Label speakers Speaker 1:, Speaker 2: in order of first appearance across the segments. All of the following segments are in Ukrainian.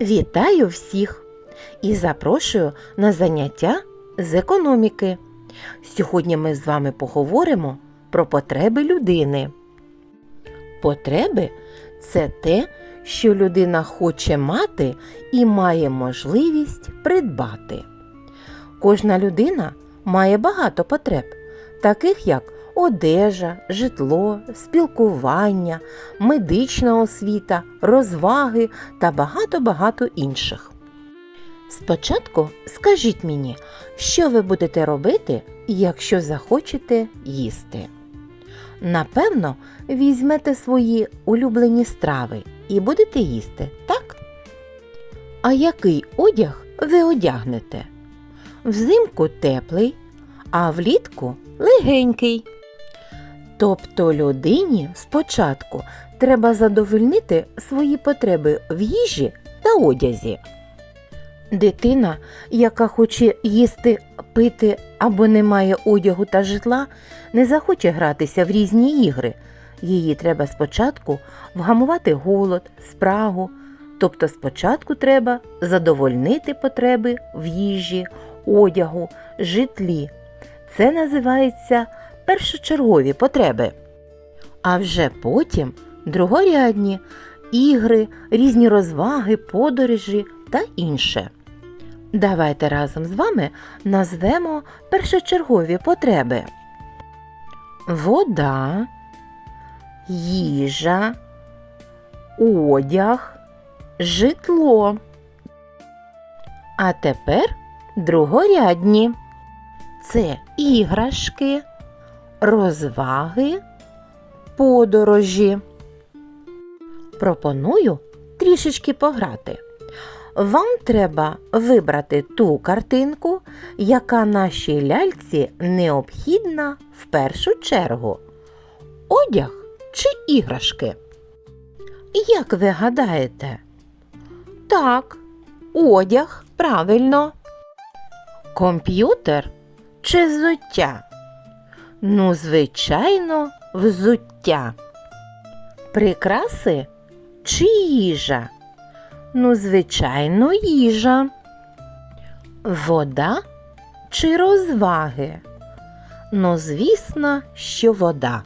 Speaker 1: Вітаю всіх і запрошую на заняття з економіки. Сьогодні ми з вами поговоримо про потреби людини. Потреби це те, що людина хоче мати і має можливість придбати. Кожна людина має багато потреб, таких як одежа, житло, спілкування, медична освіта, розваги та багато-багато інших. Спочатку скажіть мені, що ви будете робити, якщо захочете їсти. Напевно, візьмете свої улюблені страви і будете їсти, так? А який одяг ви одягнете? Взимку теплий, а влітку легенький. Тобто людині спочатку треба задовольнити свої потреби в їжі та одязі. Дитина, яка хоче їсти, пити або не має одягу та житла, не захоче гратися в різні ігри. Її треба спочатку вгамувати голод, спрагу. Тобто спочатку треба задовольнити потреби в їжі, одягу, житлі. Це називається першочергові потреби. А вже потім другорядні ігри, різні розваги, подорожі та інше. Давайте разом з вами назвемо першочергові потреби: вода, їжа, одяг, житло. А тепер другорядні. Це іграшки, розваги, подорожі. Пропоную трішечки пограти. Вам треба вибрати ту картинку, яка нашій ляльці необхідна в першу чергу. Одяг чи іграшки? Як ви гадаєте? Так, одяг, правильно. Комп'ютер чи взуття? Ну, звичайно, взуття. Прикраси чи їжа? Ну, звичайно, їжа. Вода чи розваги? Ну, звісно, що вода.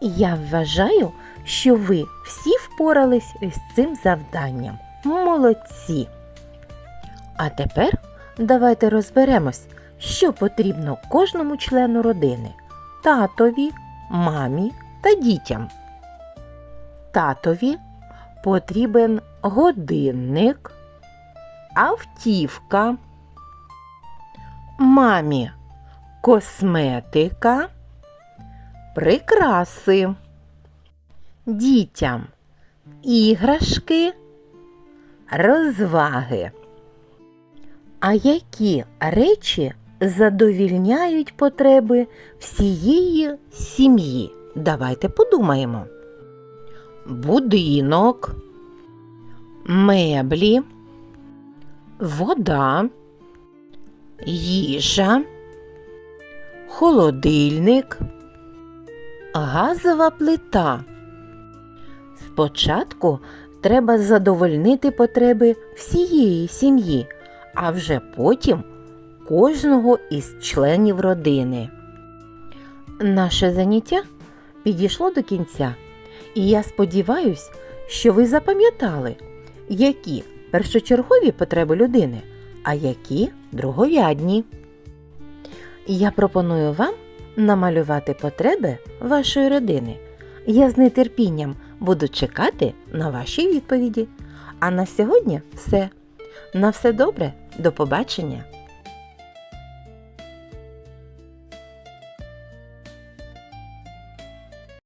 Speaker 1: Я вважаю, що ви всі впорались з цим завданням. Молодці. А тепер давайте розберемось, що потрібно кожному члену родини татові, мамі та дітям. Татові потрібен годинник, автівка, мамі косметика, прикраси, дітям іграшки, розваги. А які речі задовільняють потреби всієї сім'ї? Давайте подумаємо. Будинок, меблі, вода, їжа, холодильник, газова плита. Спочатку треба задовольнити потреби всієї сім'ї, а вже потім кожного із членів родини. Наше заняття підійшло до кінця, і я сподіваюся, що ви запам'ятали, які першочергові потреби людини, а які другорядні. Я пропоную вам намалювати потреби вашої родини. Я з нетерпінням буду чекати на ваші відповіді. А на сьогодні все. На все добре, до побачення!